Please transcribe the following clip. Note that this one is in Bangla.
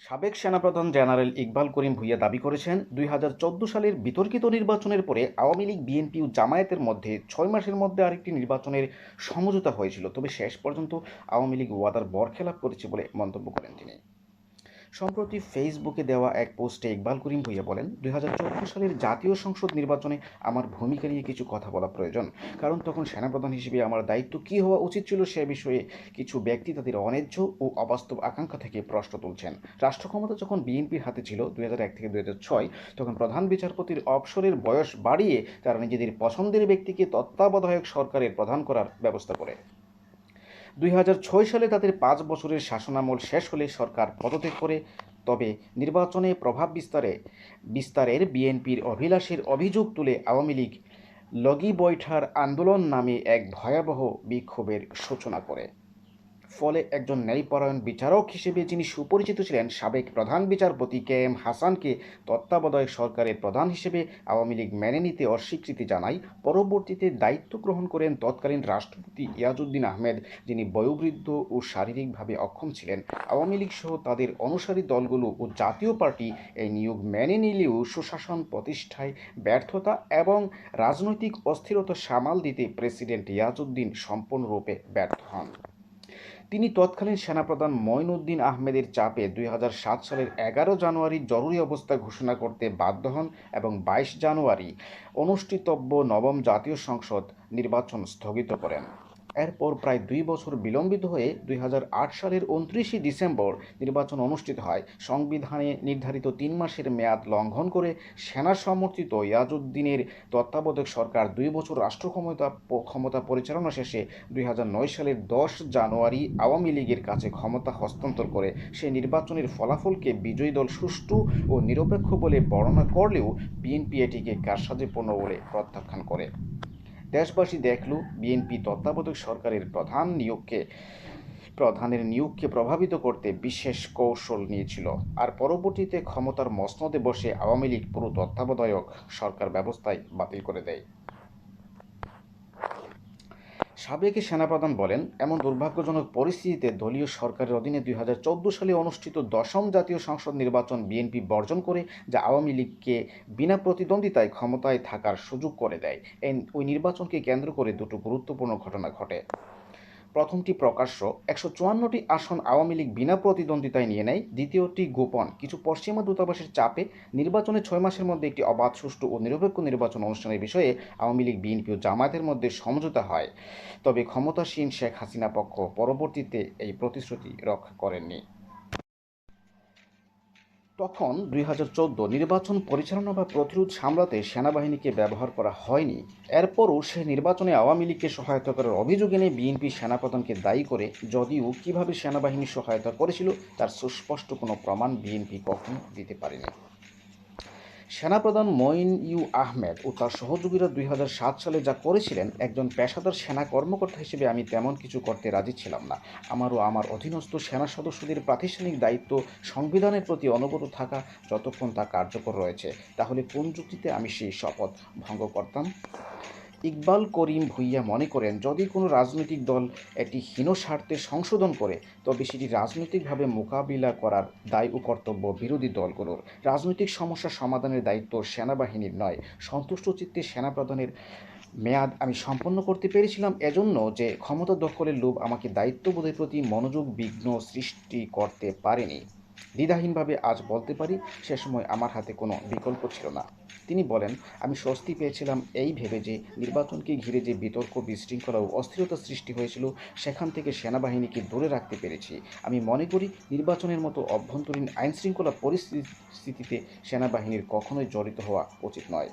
সাবেক সেনাপ্রধান জেনারেল ইকবাল করিম ভুইয়া দাবি করেছেন, দুই হাজার চৌদ্দ সালের বিতর্কিত নির্বাচনের পরে আওয়ামী লীগ বিএনপি ও জামায়াতের মধ্যে ছয় মাসের মধ্যে আরেকটি নির্বাচনের সমঝোতা হয়েছিল। তবে শেষ পর্যন্ত আওয়ামী লীগ ওয়াদার বরখেলাপ করেছে বলে মন্তব্য করেন তিনি। সম্প্রতি ফেসবুকে দেওয়া এক পোস্টে ইকবাল করিম ভুইয়া বলেন, দুই হাজার চোদ্দ সালের জাতীয় সংসদ নির্বাচনে আমার ভূমিকা নিয়ে কিছু কথা বলা প্রয়োজন। কারণ তখন সেনাপ্রধান হিসেবে আমার দায়িত্ব কী হওয়া উচিত ছিল সে বিষয়ে কিছু ব্যক্তি তাদের অন্যায্য ও অবাস্তব আকাঙ্ক্ষা থেকে প্রশ্ন তুলছেন। রাষ্ট্র ক্ষমতা যখন বিএনপির হাতে ছিল দুই হাজার এক থেকে দুই হাজার ছয়, তখন প্রধান বিচারপতির অবসরের বয়স বাড়িয়ে তারা নিজেদের পছন্দের ব্যক্তিকে তত্ত্বাবধায়ক সরকারের প্রধান করার ব্যবস্থা করে। দুই হাজার ছয় সালে তাদের পাঁচ বছরের শাসনামল শেষ হলে সরকার পদত্যাগ করে, তবে নির্বাচনে প্রভাব বিস্তারে, বিস্তারের বিএনপির অভিলাষের অভিযোগ তুলে আওয়ামী লীগ লগি বৈঠার আন্দোলন নামে এক ভয়াবহ বিক্ষোভের সূচনা করে। ফলে একজন ন্যায়পরায়ণ বিচারক হিসেবে যিনি সুপরিচিত ছিলেন, সাবেক প্রধান বিচারপতি কে এম হাসানকে তত্ত্বাবধায়ক সরকারের প্রধান হিসেবে আওয়ামী লীগ মেনে নিতে অস্বীকৃতি জানায়। পরবর্তীতে দায়িত্ব গ্রহণ করেন তৎকালীন রাষ্ট্রপতি ইয়াজউদ্দিন আহমেদ, যিনি বয়োবৃদ্ধ ও শারীরিকভাবে অক্ষম ছিলেন। আওয়ামী লীগ সহ তাদের অনুসারী দলগুলো ও জাতীয় পার্টি এই নিয়োগ মেনে নিলেও সুশাসন প্রতিষ্ঠায় ব্যর্থতা এবং রাজনৈতিক অস্থিরতা সামাল দিতে প্রেসিডেন্ট ইয়াজউদ্দিন সম্পূর্ণরূপে ব্যর্থ হন। তিনি তৎকালীন সেনাপ্রধান মঈনুদ্দিন আহমেদের চাপে দুই হাজার সাত সালের এগারো জানুয়ারি জরুরি অবস্থা ঘোষণা করতে বাধ্য হন এবং বাইশ জানুয়ারি অনুষ্ঠিতব্য নবম জাতীয় সংসদ নির্বাচন স্থগিত করেন। এরপর প্রায় দুই বছর বিলম্বিত হয়ে দুই হাজার আট সালের উনত্রিশে ডিসেম্বর নির্বাচন অনুষ্ঠিত হয়। সংবিধানে নির্ধারিত তিন মাসের মেয়াদ লঙ্ঘন করে সেনা সমর্থিত ইয়াজউদ্দিনের তত্ত্বাবধায়ক সরকার দুই বছর রাষ্ট্র ক্ষমতা ক্ষমতা পরিচালনা শেষে দুই হাজার নয় সালের দশ জানুয়ারি আওয়ামী লীগের কাছে ক্ষমতা হস্তান্তর করে। সে নির্বাচনের ফলাফলকে বিজয়ী দল সুষ্ঠু ও নিরপেক্ষ বলে বর্ণনা করলেও বিএনপি এটিকে কারসাজিপূর্ণ বলে প্রত্যাখ্যান করে। দেশবাসী দেখল বিএনপি তত্ত্বাবধায়ক সরকারের প্রধান নিয়োগকে, প্রধানের নিয়োগকে প্রভাবিত করতে বিশেষ কৌশল নিয়েছিল। আর পরবর্তীতে ক্ষমতার মসনদে বসে আওয়ামী লীগ পুরো তত্ত্বাবধায়ক সরকার ব্যবস্থায় বাতিল করে দেয়। সাবেক সেনাপ্রধান বলেন, এমন দুর্ভাগ্যজনক পরিস্থিতিতে দলীয় সরকারের অধীনে দুই হাজার চৌদ্দ সালে অনুষ্ঠিত দশম জাতীয় সংসদ নির্বাচন বিএনপি বর্জন করে, যা আওয়ামী লীগকে বিনা প্রতিদ্বন্দ্বিতায় ক্ষমতায় থাকার সুযোগ করে দেয়। এই ওই নির্বাচনকে কেন্দ্র করে দুটো গুরুত্বপূর্ণ ঘটনা ঘটে। প্রথমটি প্রকাশ্য, একশো চুয়ান্নটি আসন আওয়ামী লীগ বিনা প্রতিদ্বন্দ্বিতায় নিয়ে নেয়। দ্বিতীয়টি গোপন, কিছু পশ্চিমা দূতাবাসের চাপে নির্বাচনে ছয় মাসের মধ্যে একটি অবাধ, সুষ্ঠু ও নিরপেক্ষ নির্বাচন অনুষ্ঠানের বিষয়ে আওয়ামী লীগ বিএনপি ও জামায়াতের মধ্যে সমঝোতা হয়। তবে ক্ষমতাসীন শেখ হাসিনা পক্ষ পরবর্তীতে এই প্রতিশ্রুতি রক্ষা করেননি। তখন দুই হাজার চোদ্দ নির্বাচন পরিচালনা বা প্রতিরোধ সামলাতে সেনাবাহিনীকে ব্যবহার করা হয়নি। এরপরও সে নির্বাচনে আওয়ামী লীগকে সহায়তা করার অভিযোগ এনে বিএনপি সেনাপ্রধানকে দায়ী করে যদিও কীভাবে সেনাবাহিনী সহায়তা করেছিল তার সুস্পষ্ট কোনো প্রমাণ বিএনপি কখনো দিতে পারেনি। সেনাপ্রধান মঈন ইউ আহমেদ ও তার সহযোগীরা দুই হাজার সাত সালে যা করেছিলেন, একজন পেশাদার সেনা কর্মকর্তা হিসেবে আমি তেমন কিছু করতে রাজি ছিলাম না। আমারও আমার অধীনস্থ সেনা সদস্যদের প্রাতিষ্ঠানিক দায়িত্ব, সংবিধানের প্রতি অনুগত থাকা যতক্ষণ তা কার্যকর রয়েছে, তাহলে কোন যুক্তিতে আমি সেই শপথ ভঙ্গ করতাম? ইকবাল করিম ভুইয়া মনে করেন, যদি কোনো রাজনৈতিক দল এটি হীন স্বার্থে সংশোধন করে, তবে সেটি রাজনৈতিকভাবে মোকাবিলা করার দায় ও কর্তব্য বিরোধী দলগুলোর। রাজনৈতিক সমস্যা সমাধানের দায়িত্ব সেনাবাহিনীর নয়, সন্তুষ্ট চিত্তে সেনাপ্রধানের মেয়াদ আমি সম্পন্ন করতে পেরেছিলাম এজন্য যে ক্ষমতা দখলের লোভ আমাকে দায়িত্ববোধের প্রতি মনোযোগ বিঘ্ন সৃষ্টি করতে পারেনি। দ্বিধাহীনভাবে আজ বলতে পারি, সে সময় আমার হাতে কোনো বিকল্প ছিল না। তিনি বলেন, আমি স্বস্তি পেয়েছিলাম এই ভেবে যে নির্বাচনকে ঘিরে যে বিতর্ক, বিশৃঙ্খলা ও অস্থিরতা সৃষ্টি হয়েছিল, সেখান থেকে সেনাবাহিনীকে দূরে রাখতে পেরেছি। আমি মনে করি, নির্বাচনের মতো অভ্যন্তরীণ আইনশৃঙ্খলা পরিস্থিতিতে সেনাবাহিনীর কখনোই জড়িত হওয়া উচিত নয়।